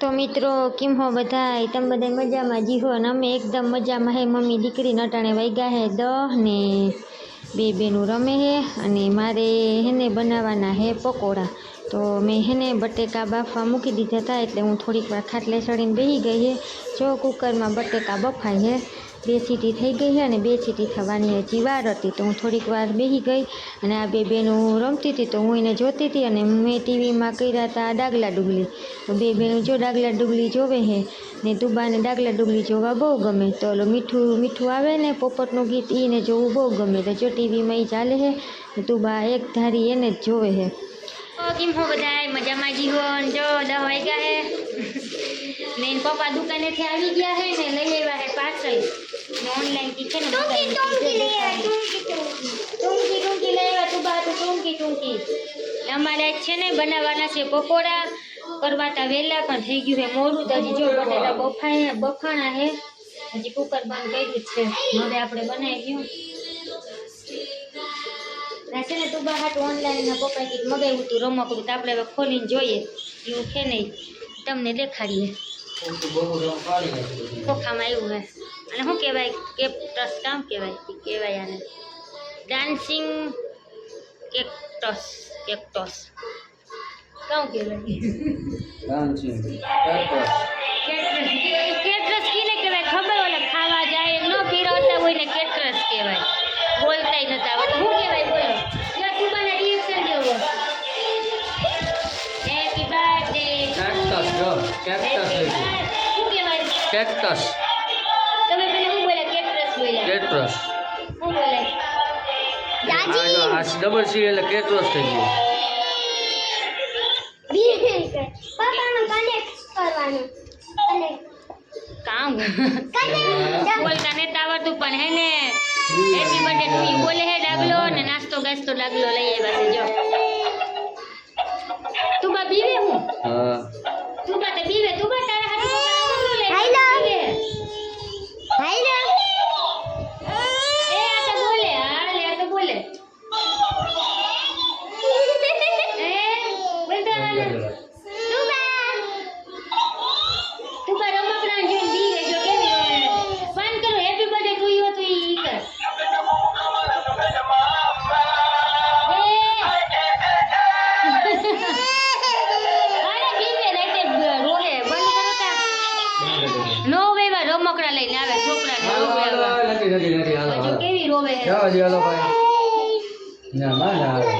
તો મિત્રો, કેમ હો બધાય? તમે બધા મજામાં જી હો અને અમે એકદમ મજામાં હે. મમ્મી દીકરી નટાણે વાગ્યા હે દહ ને બે બેનું રમે હે અને મારે હેને બનાવવાના હે પકોડા. તો મેં હેને બટેકા બાફવા મૂકી દીધા હતા એટલે હું થોડીક વાર ખાટલે ચડીને બેસી ગઈ હે. જો કુકરમાં બટેકા બફાય હે બે સીટી થઈ ગઈ અને બે સીટી થવાની હજી વાર હતી. તો હું થોડીક વાર બેસી ગઈ અને આ બે બહેનો રમતી હતી તો હું એને જોતી હતી અને મેં ટીવીમાં કર્યા હતા ડાગલા ડુગલી તો બે બેનું જો ડાગલા ડુગલી જોવે હે ને દુબાને ડાગલા ડુગલી જોવા બહુ ગમે. તો ઓલો મીઠું મીઠું આવે ને પોપટનું ગીત એને જોવું બહુ ગમે. તો જો ટીવીમાં એ ચાલે હે દુબા એક ધારી એને જ જોવે હે કેમ હો બધા મજામાં જીવો જો દહ વાગ્યા હે ને પપ્પા દુકાનેથી આવી ગયા હે ને લઈ આવ્યા હે પાર્સલ ઓનલાઈન ટૂંકી ટૂંકી લઈ આવ્યા તું બા તું ટૂંકી ટૂંકી અમારે છે ને બનાવવાના છે પકોડા. કરવા તા વહેલા પણ થઈ ગયું છે મોડું. તો હજી જો બટાટા બફાય બફાણા હે હજી કુકર બંધ કર્યું છે. હવે આપણે બનાવી ગયું આ છે ને તું બહાર ઓનલાઈન ના પપ્પાએ કંઈક મગાવ્યું હતું રમકડું. તો આપણે હવે ખોલીને જોઈએ. એવું છે નહીં. તમને દેખાડીએ. ખોખામાં આવ્યું હે. અને શું કહેવાય કેપ્ટસ કામ કહેવાય કહેવાય આને. ડાન્સિંગ કેક્ટસ કેક્ટસ કામ કહેવાય. ડાન્સિંગ કેક્ટસ કેટરસ કીને કહેવાય? ખબર ઓલે ખાવા જાય ન પીરવતા હોય ને કેટરસ કહેવાય. બોલતાય નતા આવડતું શું કહેવાય? બોલો. લે કુબાના રિએક્શન જેવો હેપી બર્થડે કેક્ટસ જો. લઈ Cactus. આ ડબલ સી એટલે કેટરસ થઈ ગયું. પપ્પાનું કનેક્ટ કરવાનું. કામ. બોલતા નતા આવડતું પણ હે ને. હેપી બર્થડે ટુ યુ બોલે હે ડાગલો ને નાસ્તો ગાસ્તો ડાગલો લઈ આવ્યા છે જો. તું બા બીવે હું? હા. તું બા તે બીવે તું બા નથી નથી હાલો હાલો કેવી રોવે જાઓ જી ભાઈ ના માં ના આવે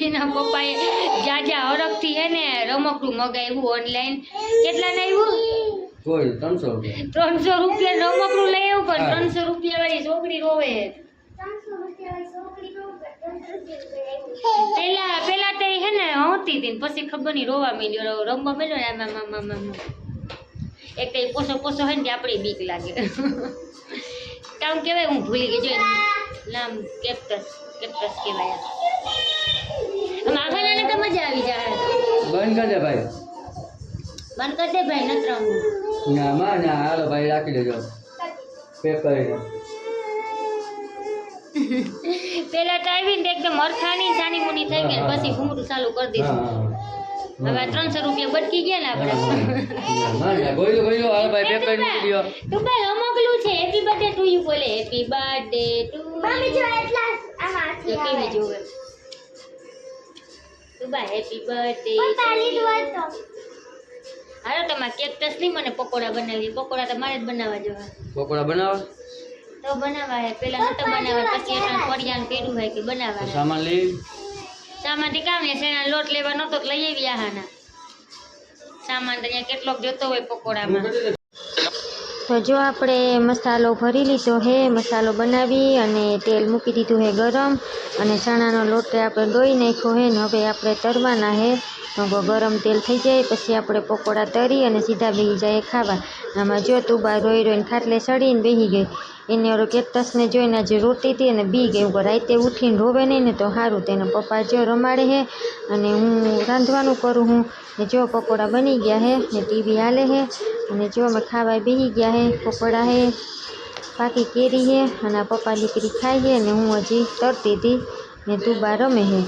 એના પપ્પાએ જાજા હરખથી હે ને રમકડું મગાવ્યું ઓનલાઈન કેટલા આવ્યું કોઈ ત્રણસો રૂપિયા. ત્રણસો રૂપિયા રમકડું લઈ આવ્યું પણ ત્રણસો રૂપિયા વાળી છોકરી રોવે પેલા પેલા તો હે ને હોતી હતી ને પછી ખબર નહીં રોવા માંડ્યો રમવા મળ્યો ને આમાં મામા આમ આમ આમ. એક તો પોસો પોસો હોય ને આપણી બીક લાગે. કામ કહેવાય હું ભૂલી ગઈ જો નામ કેપ્ટસ કેપ્ટસ કહેવાય આખાને તો મજા આવી જાય. બંધ કરી દે ભાઈ. બંધ કરી ભાઈ નથી રમવું ના માં ના હાલો ભાઈ રાખી દેજો. પેક કરીને પેલા ટાઈમિંગ એકદમ અરખાની સાની મુની થઈ ગઈ ને પછી ઘૂમરું ચાલુ કરી દીધું. હવે ત્રણસો રૂપિયા બટકી ગયા ને આપણે. ગોયલો ગોયલો હાલો ભાઈ પેક કરી મૂકી દો તું ભાઈ રમકડું છે હેપી બર્થડે ટુ યુ બોલે. હેપી બર્થડે ટુ મમ્મી જો એટલા આમાં જો કેવી આવે જોવે. તું ભાઈ હેપી બર્થડે પપ્પા લીધું હોય તો. હાલો તમારે કેક્ટસ નહીં મને પકોડા બનાવી પકોડા તો મારે જ બનાવવા જવા. પકોડા બનાવવા તો બનાવવા હે. પેલા નતો બનાવવા પછી એટલે ફળિયાનું કર્યું હોય કે બનાવવા સામાન લઈ સામાનથી કામ ને લોટ લેવા નતો લઈ આવ્યા હાના સામાન તો અહીંયા કેટલોક જોતો હોય પકોડામાં. તો જો આપણે મસાલો ભરી લીધો હે મસાલો બનાવી અને તેલ મૂકી દીધું હે ગરમ. અને ચણાનો લોટ આપણે ડોઈ નાખ્યો હે ને હવે આપણે તરવાના હે. ગરમ તેલ થઈ જાય પછી આપણે પકોડા તરી અને સીધા બેસી જાય ખાવા. આમાં જો તુબા રોઈ રોઈને ખાટલે સડીને બેસી ગઈ. એને ઓલો કેક્ટસને જોઈને જે રોતી હતી અને બી ગઈ. ઉપર રાતે ઉઠીને રોવે નહીં ને તો સારું તેને પપ્પા જો રમાડે હે અને હું રાંધવાનું કરું હું. ને જો પકોડા બની ગયા હે, ને ટીવી હાલે હે, અને જો અમે ખાવા બેસી ગયા હે, પકોડા હે, પાકી કેરી હે, અને પપ્પા દીકરી ખાઈ હે, ને હું હજી તરતી હતી ને તુબા રમે છે